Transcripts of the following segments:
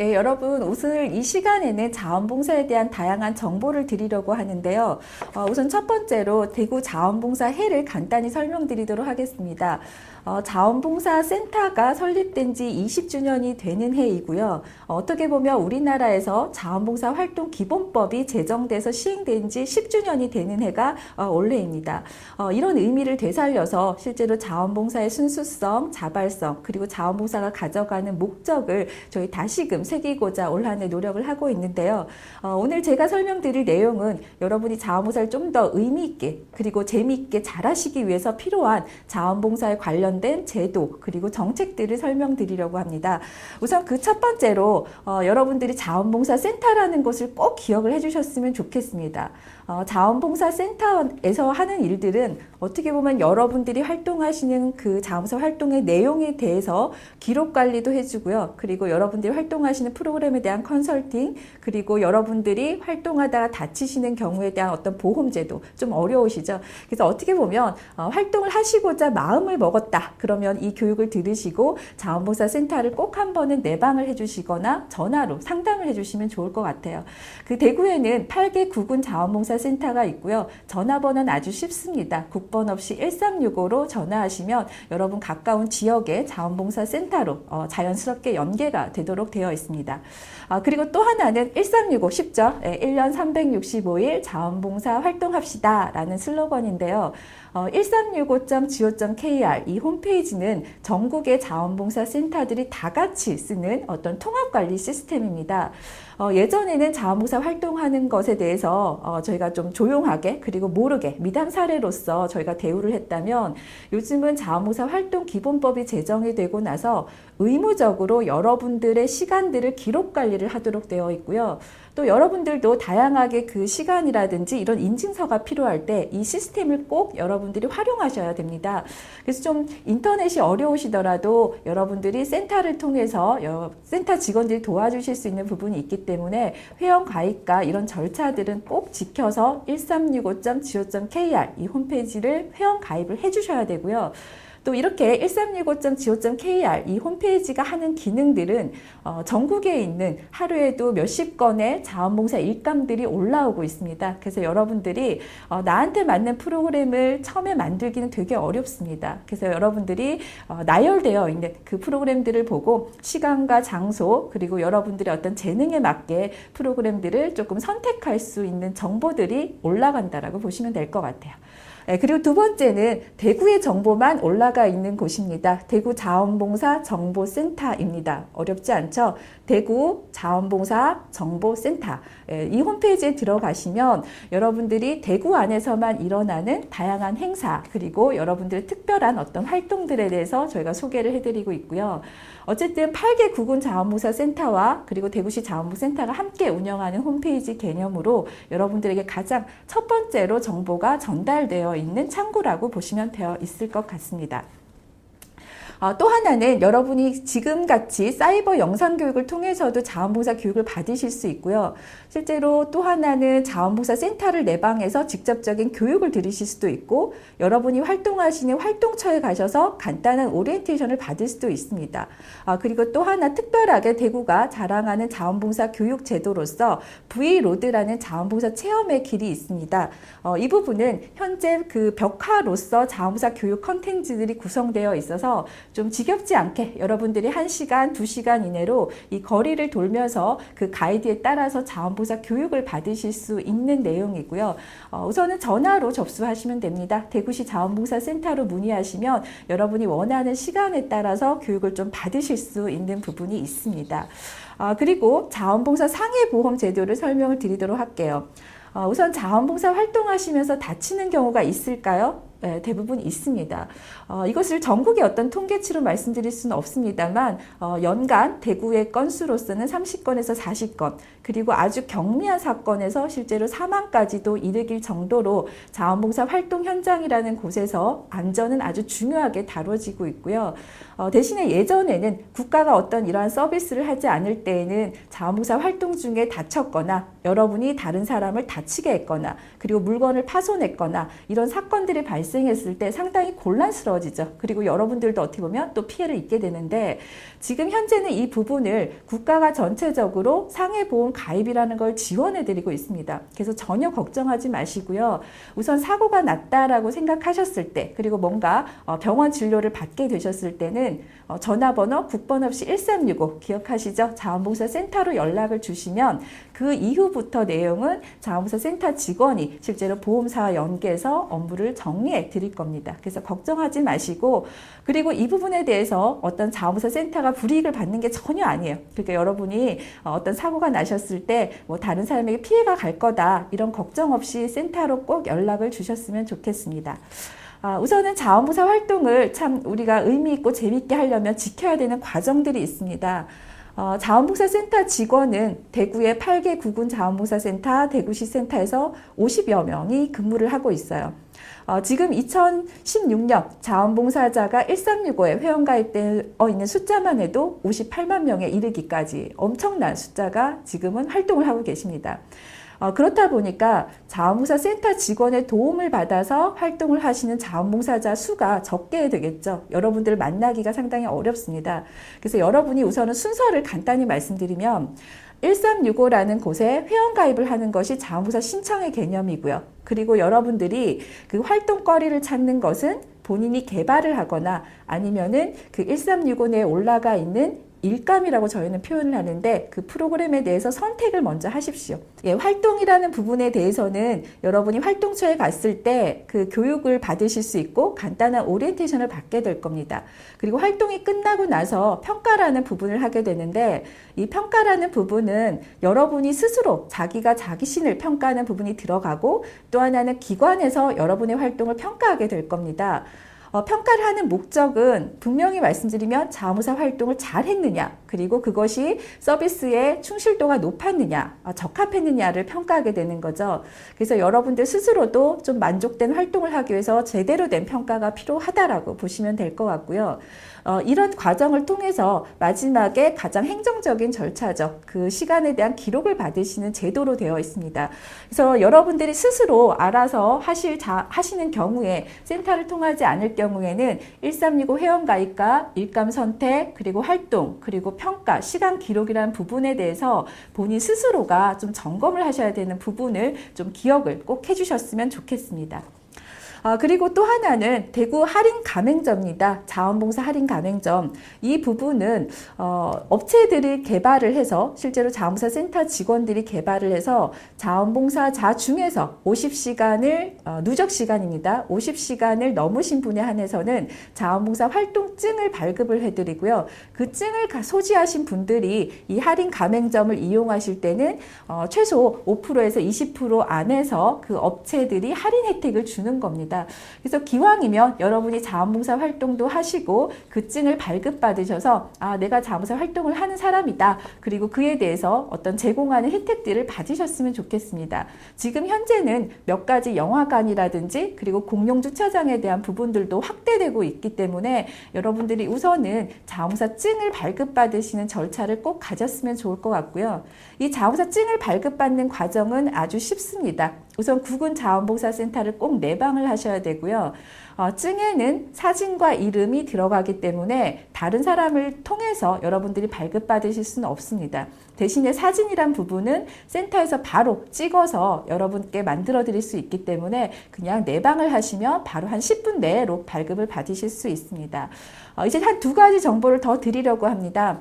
예, 여러분 오늘 이 시간에는 자원봉사에 대한 다양한 정보를 드리려고 하는데요. 어, 우선 첫 번째로 대구 자원봉사 해를 간단히 설명드리도록 하겠습니다. 어, 자원봉사 센터가 설립된 지 20주년이 되는 해이고요. 어, 떻게 보면 우리나라에서 자원봉사 활동 기본법이 제정돼서 시행된 지 10주년이 되는 해가 어, 올해입니다. 어, 이런 의미를 되살려서 실제로 자원봉사의 순수성, 자발성, 그리고 자원봉사가 가져가는 목적을 저희 다시금 새기고자 올 한해 노력을 하고 있는데요. 어, 오늘 제가 설명드릴 내용은 여러분이 자원봉사를 좀 더 의미 있게 그리고 재미있게 잘하시기 위해서 필요한 자원봉사에 관련된 제도 그리고 정책들을 설명드리려고 합니다. 우선 그 첫 번째로 어, 여러분들이 자원봉사 센터라는 것을 꼭 기억을 해주셨으면 좋겠습니다. 어, 자원봉사 센터에서 하는 일들은 어떻게 보면 여러분들이 활동하시는 그 자원봉사 활동의 내용에 대해서 기록 관리도 해주고요. 그리고 여러분들이 활동하 시는 프로그램에 대한 컨설팅, 그리고 여러분들이 활동하다가 다치시는 경우에 대한 어떤 보험제도 좀 어려우시죠. 그래서 어떻게 보면 어, 활동을 하시고자 마음을 먹었다. 그러면 이 교육을 들으시고 자원봉사 센터를 꼭 한 번은 내방을 해주시거나 전화로 상담을 해주시면 좋을 것 같아요. 그 대구에는 8개 구군 자원봉사 센터가 있고요. 전화번호는 아주 쉽습니다. 국번 없이 1365로 전화하시면 여러분 가까운 지역의 자원봉사 센터로 어, 자연스럽게 연계가 되도록 되어 있습니다. 아, 그리고 또 하나는 1365 쉽죠? 예, 1년 365일 자원봉사 활동합시다 라는 슬로건인데요. 어, 1365.go.kr 이 홈페이지는 전국의 자원봉사 센터들이 다 같이 쓰는 어떤 통합관리 시스템입니다. 어, 예전에는 자원봉사 활동하는 것에 대해서 어, 저희가 좀 조용하게 그리고 모르게 미담 사례로서 저희가 대우를 했다면 요즘은 자원봉사 활동 기본법이 제정이 되고 나서 의무적으로 여러분들의 시간들을 기록 관리를 하도록 되어 있고요. 또 여러분들도 다양하게 그 시간이라든지 이런 인증서가 필요할 때 이 시스템을 꼭 여러분들이 활용하셔야 됩니다. 그래서 좀 인터넷이 어려우시더라도 여러분들이 센터를 통해서 센터 직원들이 도와주실 수 있는 부분이 있기 때문에 회원 가입과 이런 절차들은 꼭 지켜서 1365.go.kr 이 홈페이지를 회원 가입을 해주셔야 되고요. 또 이렇게 1365.go.kr 이 홈페이지가 하는 기능들은 어, 전국에 있는 하루에도 몇십 건의 자원봉사 일감들이 올라오고 있습니다. 그래서 여러분들이 어, 나한테 맞는 프로그램을 처음에 만들기는 되게 어렵습니다. 그래서 여러분들이 어, 나열되어 있는 그 프로그램들을 보고 시간과 장소 그리고 여러분들의 어떤 재능에 맞게 프로그램들을 조금 선택할 수 있는 정보들이 올라간다라고 보시면 될 것 같아요. 네, 그리고 두 번째는 대구의 정보만 올라가 있는 곳입니다. 대구 자원봉사 정보센터입니다. 어렵지 않죠? 대구 자원봉사 정보센터. 예, 이 홈페이지에 들어가시면 여러분들이 대구 안에서만 일어나는 다양한 행사 그리고 여러분들의 특별한 어떤 활동들에 대해서 저희가 소개를 해드리고 있고요. 어쨌든 8개 구군 자원봉사 센터와 그리고 대구시 자원봉센터가 함께 운영하는 홈페이지 개념으로 여러분들에게 가장 첫 번째로 정보가 전달되어 있는 창구라고 보시면 되어 있을 것 같습니다. 어, 또 하나는 여러분이 지금같이 사이버 영상 교육을 통해서도 자원봉사 교육을 받으실 수 있고요. 실제로 또 하나는 자원봉사 센터를 내방해서 직접적인 교육을 들으실 수도 있고 여러분이 활동하시는 활동처에 가셔서 간단한 오리엔테이션을 받을 수도 있습니다. 아, 그리고 또 하나 특별하게 대구가 자랑하는 자원봉사 교육 제도로서 V로드라는 자원봉사 체험의 길이 있습니다. 어, 이 부분은 현재 그 벽화로서 자원봉사 교육 컨텐츠들이 구성되어 있어서 좀 지겹지 않게 여러분들이 1시간, 2시간 이내로 이 거리를 돌면서 그 가이드에 따라서 자원봉사 교육을 받으실 수 있는 내용이고요. 어, 우선은 전화로 접수하시면 됩니다. 대구시 자원봉사 센터로 문의하시면 여러분이 원하는 시간에 따라서 교육을 좀 받으실 수 있는 부분이 있습니다. 아, 그리고 자원봉사 상해보험 제도를 설명을 드리도록 할게요. 어, 우선 자원봉사 활동하시면서 다치는 경우가 있을까요? 네, 대부분 있습니다. 어, 이것을 전국의 어떤 통계치로 말씀드릴 수는 없습니다만 어, 연간 대구의 건수로서는 30건에서 40건 그리고 아주 경미한 사건에서 실제로 사망까지도 이르길 정도로 자원봉사 활동 현장이라는 곳에서 안전은 아주 중요하게 다뤄지고 있고요. 어, 대신에 예전에는 국가가 어떤 이러한 서비스를 하지 않을 때에는 자원봉사 활동 중에 다쳤거나 여러분이 다른 사람을 다치게 했거나 그리고 물건을 파손했거나 이런 사건들이 발생 발생했을 때 상당히 곤란스러워지죠. 그리고 여러분들도 어떻게 보면 또 피해를 입게 되는데 지금 현재는 이 부분을 국가가 전체적으로 상해보험 가입이라는 걸 지원해드리고 있습니다. 그래서 전혀 걱정하지 마시고요. 우선 사고가 났다라고 생각하셨을 때 그리고 뭔가 어, 병원 진료를 받게 되셨을 때는 어, 전화번호 국번 없이 1365 기억하시죠? 자원봉사 센터로 연락을 주시면 그 이후부터 내용은 자원봉사 센터 직원이 실제로 보험사와 연계해서 업무를 정리해 드릴 겁니다. 그래서 걱정하지 마시고 그리고 이 부분에 대해서 어떤 자원봉사 센터가 불이익을 받는 게 전혀 아니에요. 그러니까 여러분이 어, 어떤 사고가 나셨을 때 뭐 다른 사람에게 피해가 갈 거다 이런 걱정 없이 센터로 꼭 연락을 주셨으면 좋겠습니다. 아, 우선은 자원봉사 활동을 참 우리가 의미 있고 재밌게 하려면 지켜야 되는 과정들이 있습니다. 어, 자원봉사센터 직원은 대구의 8개 구군 자원봉사센터 대구시 센터에서 50여 명이 근무를 하고 있어요. 어, 지금 2016년 자원봉사자가 1365에 회원 가입되어 있는 숫자만 해도 58만 명에 이르기까지 엄청난 숫자가 지금은 활동을 하고 계십니다. 어, 그렇다 보니까 자원봉사 센터 직원의 도움을 받아서 활동을 하시는 자원봉사자 수가 적게 되겠죠. 여러분들을 만나기가 상당히 어렵습니다. 그래서 여러분이 우선은 순서를 간단히 말씀드리면 1365라는 곳에 회원가입을 하는 것이 자원봉사 신청의 개념이고요. 그리고 여러분들이 그 활동거리를 찾는 것은 본인이 개발을 하거나 아니면은 그 1365 내에 올라가 있는 일감이라고 저희는 표현을 하는데 그 프로그램에 대해서 선택을 먼저 하십시오. 예, 활동이라는 부분에 대해서는 여러분이 활동처에 갔을 때 그 교육을 받으실 수 있고 간단한 오리엔테이션을 받게 될 겁니다. 그리고 활동이 끝나고 나서 평가라는 부분을 하게 되는데 이 평가라는 부분은 여러분이 스스로 자기가 자기 신을 평가하는 부분이 들어가고 또 하나는 기관에서 여러분의 활동을 평가하게 될 겁니다. 어, 평가를 하는 목적은 분명히 말씀드리면 자무사 활동을 잘 했느냐, 그리고 그것이 서비스의 충실도가 높았느냐, 어, 적합했느냐를 평가하게 되는 거죠. 그래서 여러분들 스스로도 좀 만족된 활동을 하기 위해서 제대로 된 평가가 필요하다라고 보시면 될 것 같고요. 어, 이런 과정을 통해서 마지막에 가장 행정적인 절차죠. 그 시간에 대한 기록을 받으시는 제도로 되어 있습니다. 그래서 여러분들이 스스로 알아서 하실 자, 하시는 경우에 센터를 통하지 않을 경우에는 1365 회원 가입과 일감 선택, 그리고 활동, 그리고 평가, 시간 기록이라는 부분에 대해서 본인 스스로가 좀 점검을 하셔야 되는 부분을 좀 기억을 꼭 해주셨으면 좋겠습니다. 아, 그리고 또 하나는 대구 할인 가맹점입니다. 자원봉사 할인 가맹점. 이 부분은 어, 업체들이 개발을 해서 실제로 자원봉사 센터 직원들이 개발을 해서 자원봉사자 중에서 50시간을 어, 누적 시간입니다. 50시간을 넘으신 분에 한해서는 자원봉사 활동증을 발급을 해드리고요. 그 증을 소지하신 분들이 이 할인 가맹점을 이용하실 때는 어, 최소 5%에서 20% 안에서 그 업체들이 할인 혜택을 주는 겁니다. 있습니다. 그래서 기왕이면 여러분이 자원봉사 활동도 하시고 그 증을 발급받으셔서 아 내가 자원봉사 활동을 하는 사람이다. 그리고 그에 대해서 어떤 제공하는 혜택들을 받으셨으면 좋겠습니다. 지금 현재는 몇 가지 영화관이라든지 그리고 공용 주차장에 대한 부분들도 확대되고 있기 때문에 여러분들이 우선은 자원봉사 증을 발급받으시는 절차를 꼭 가졌으면 좋을 것 같고요. 이 자원봉사 증을 발급받는 과정은 아주 쉽습니다. 우선 구군 자원봉사센터를 꼭 내방을 하 셔야 되고요. 어, 증에는 사진과 이름이 들어가기 때문에 다른 사람을 통해서 여러분들이 발급받으실 수는 없습니다. 대신에 사진이란 부분은 센터에서 바로 찍어서 여러분께 만들어 드릴 수 있기 때문에 그냥 내방을 하시면 바로 한 10분 내로 발급을 받으실 수 있습니다. 어, 이제 한 두 가지 정보를 더 드리려고 합니다.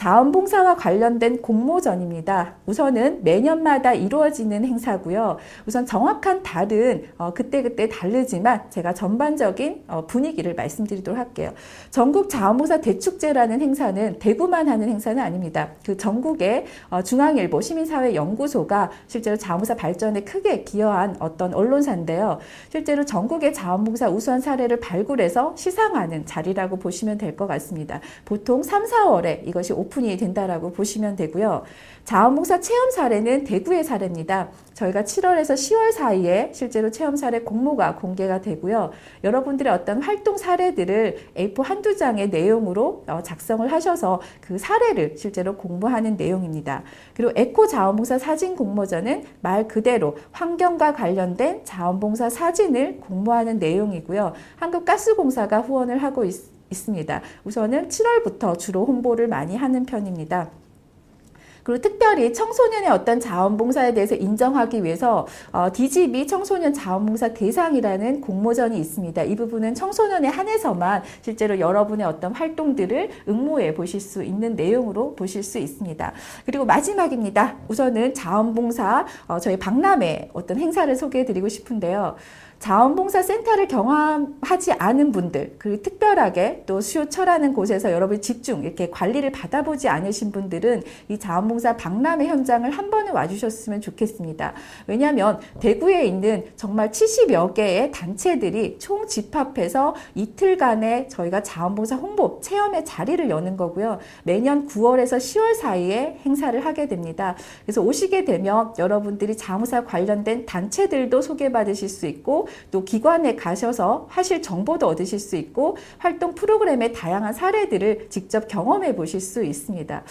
자원봉사와 관련된 공모전입니다. 우선은 매년마다 이루어지는 행사고요. 우선 정확한 달은 어, 그때그때 다르지만 제가 전반적인 어, 분위기를 말씀드리도록 할게요. 전국 자원봉사 대축제라는 행사는 대구만 하는 행사는 아닙니다. 그 전국의 어, 중앙일보 시민사회연구소가 실제로 자원봉사 발전에 크게 기여한 어떤 언론사인데요. 실제로 전국의 자원봉사 우수한 사례를 발굴해서 시상하는 자리라고 보시면 될 것 같습니다. 보통 3, 4월에 이것이 오픈이 된다라고 보시면 되고요. 자원봉사 체험 사례는 대구의 사례입니다. 저희가 7월에서 10월 사이에 실제로 체험 사례 공모가 공개가 되고요. 여러분들의 어떤 활동 사례들을 A4 한두 장의 내용으로 어, 작성을 하셔서 그 사례를 실제로 공모하는 내용입니다. 그리고 에코 자원봉사 사진 공모전은 말 그대로 환경과 관련된 자원봉사 사진을 공모하는 내용이고요. 한국가스공사가 후원을 하고 있, 있습니다. 우선은 7월부터 주로 홍보를 많이 하는 편입니다. 그리고 특별히 청소년의 어떤 자원봉사에 대해서 인정하기 위해서 어, DGB 청소년 자원봉사 대상이라는 공모전이 있습니다. 이 부분은 청소년에 한해서만 실제로 여러분의 어떤 활동들을 응모해 보실 수 있는 내용으로 보실 수 있습니다. 그리고 마지막입니다. 우선은 자원봉사 어, 저희 박람회 어떤 행사를 소개해 드리고 싶은데요. 자원봉사 센터를 경험하지 않은 분들, 그리고 특별하게 또 수요처라는 곳에서 여러분이 집중 이렇게 관리를 받아보지 않으신 분들은 이 자원봉사 박람회 현장을 한 번은 와주셨으면 좋겠습니다. 왜냐하면 대구에 있는 정말 70여 개의 단체들이 총 집합해서 이틀간의 저희가 자원봉사 홍보 체험의 자리를 여는 거고요. 매년 9월에서 10월 사이에 행사를 하게 됩니다. 그래서 오시게 되면 여러분들이 자원봉사 관련된 단체들도 소개받으실 수 있고 또 기관에 가셔서 하실 정보도 얻으실 수 있고 활동 프로그램의 다양한 사례들을 직접 경험해 보실 수 있습니다.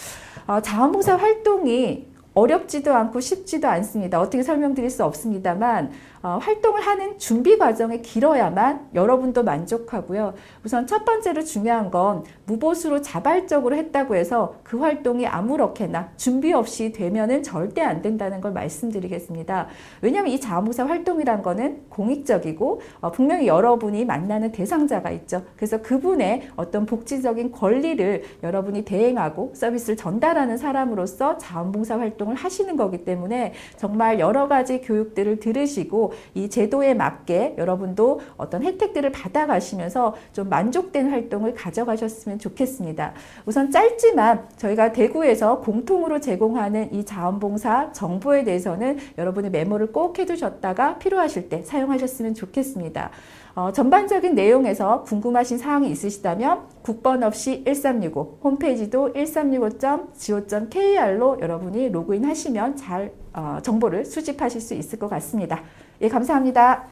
어, 자원봉사 활동이 어렵지도 않고 쉽지도 않습니다. 어떻게 설명드릴 수 없습니다만 어, 활동을 하는 준비 과정이 길어야만 여러분도 만족하고요. 우선 첫 번째로 중요한 건 무보수로 자발적으로 했다고 해서 그 활동이 아무렇게나 준비 없이 되면은 절대 안 된다는 걸 말씀드리겠습니다. 왜냐하면 이 자원봉사 활동이란 거는 공익적이고 어, 분명히 여러분이 만나는 대상자가 있죠. 그래서 그분의 어떤 복지적인 권리를 여러분이 대행하고 서비스를 전달하는 사람으로서 자원봉사 활동을 하시는 거기 때문에 정말 여러 가지 교육들을 들으시고 이 제도에 맞게 여러분도 어떤 혜택들을 받아가시면서 좀 만족된 활동을 가져가셨으면 좋겠습니다. 우선 짧지만 저희가 대구에서 공통으로 제공하는 이 자원봉사 정보에 대해서는 여러분의 메모를 꼭 해두셨다가 필요하실 때 사용하셨으면 좋겠습니다. 어, 전반적인 내용에서 궁금하신 사항이 있으시다면 국번 없이 1365 홈페이지도 1365.go.kr로 여러분이 로그인 하시면 잘 어, 정보를 수집하실 수 있을 것 같습니다. 예, 감사합니다.